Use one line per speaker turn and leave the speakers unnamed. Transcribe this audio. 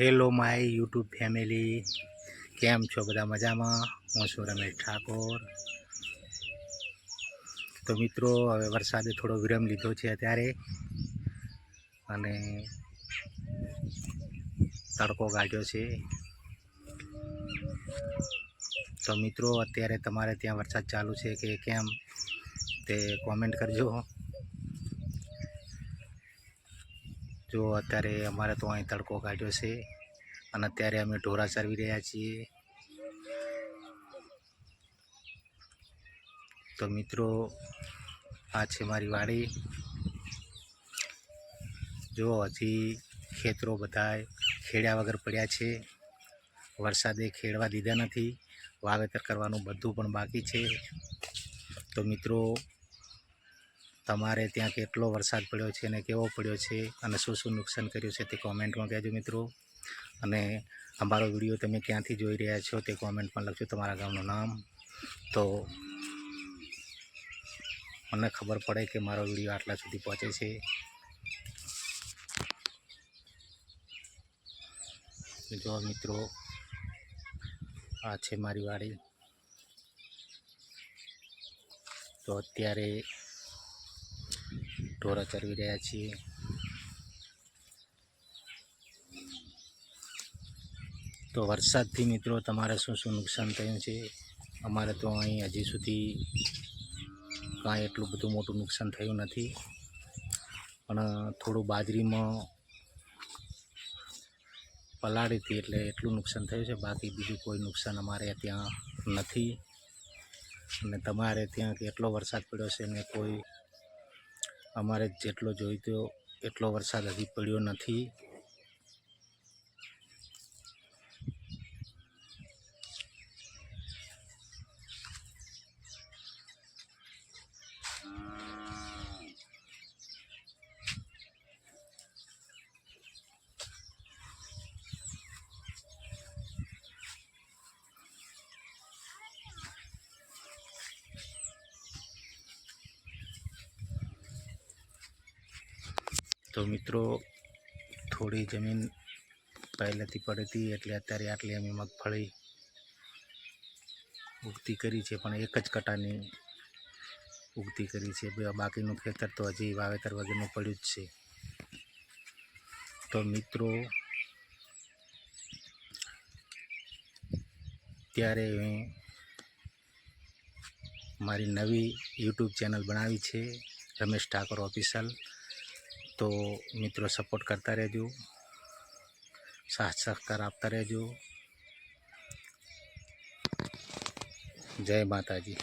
Hello my YouTube family. કેમ છો બધા મજામાં? હું છું રમેશ ઠાકોર. તો મિત્રો, હવે વરસાદે થોડો વિરામ લીધો છે અત્યારે. અને તડકો કાઢ્યો છે. તો મિત્રો, અત્યારે તમારે ત્યાં વરસાદ ચાલુ છે કે કેમ? તે કોમેન્ટ કરજો. જો અત્યારે અમારે તો અહીં તડકો કાઢ્યો છે અને અત્યારે અમે ઢોરા ચરવી રહ્યા છીએ. તો મિત્રો, આ છે મારી વાડી. જો હજી ખેતરો બધા ખેડ્યા વગર પડ્યા છે. વરસાદે ખેડવા દીધા નથી. વાવેતર કરવાનું બધું પણ બાકી છે. તો મિત્રો તમારે ત્યાં કેટલો વરસાદ પડ્યો છે અને કેવો પડ્યો છે અને શું શું નુકસાન કર્યું છે તે કોમેન્ટમાં કહેજો મિત્રો. અને અમારો વીડિયો તમે ક્યાંથી જોઈ રહ્યા છો તે કોમેન્ટમાં લખજો તમારા ગામનું નામ. તો મને ખબર પડે કે મારો વીડિયો આટલા સુધી પહોંચે છે. જો મિત્રો, આ છે મારી વાડી. તો અત્યારે ઢોરા ચરવી રહ્યા છીએ. તો વરસાદથી મિત્રો તમારે શું શું નુકસાન થયું છે? અમારે તો અહીં હજી સુધી કાંઈ એટલું બધું મોટું નુકસાન થયું નથી. પણ થોડું બાજરીમાં પલાળી હતી એટલે એટલું નુકસાન થયું છે. બાકી બીજું કોઈ નુકસાન અમારે ત્યાં નથી. અને તમારે ત્યાં કેટલો વરસાદ પડ્યો છે ને કોઈ અમારે જેટલો જોઈતો એટલો વરસાદ હજી પડ્યો નથી. તો મિત્રો, થોડી જમીન પહેલેથી હતી એટલે અત્યારે આટલી અમે મગફળી ઉગતી કરી છે, પણ એક જ કટાની ઉગતી કરી છે. બાકીનું ખેતર તો હજી વાવેતર વગરનું પડ્યું જ છે. તો મિત્રો, ત્યારે મેં મારી નવી યુટ્યુબ ચેનલ બનાવી છે, રમેશ ઠાકોર ઓફિશિયલ. તો મિત્રો સપોર્ટ કરતા રહેજો. સાથ સહકાર આપતા રહેજો. જય માતાજી.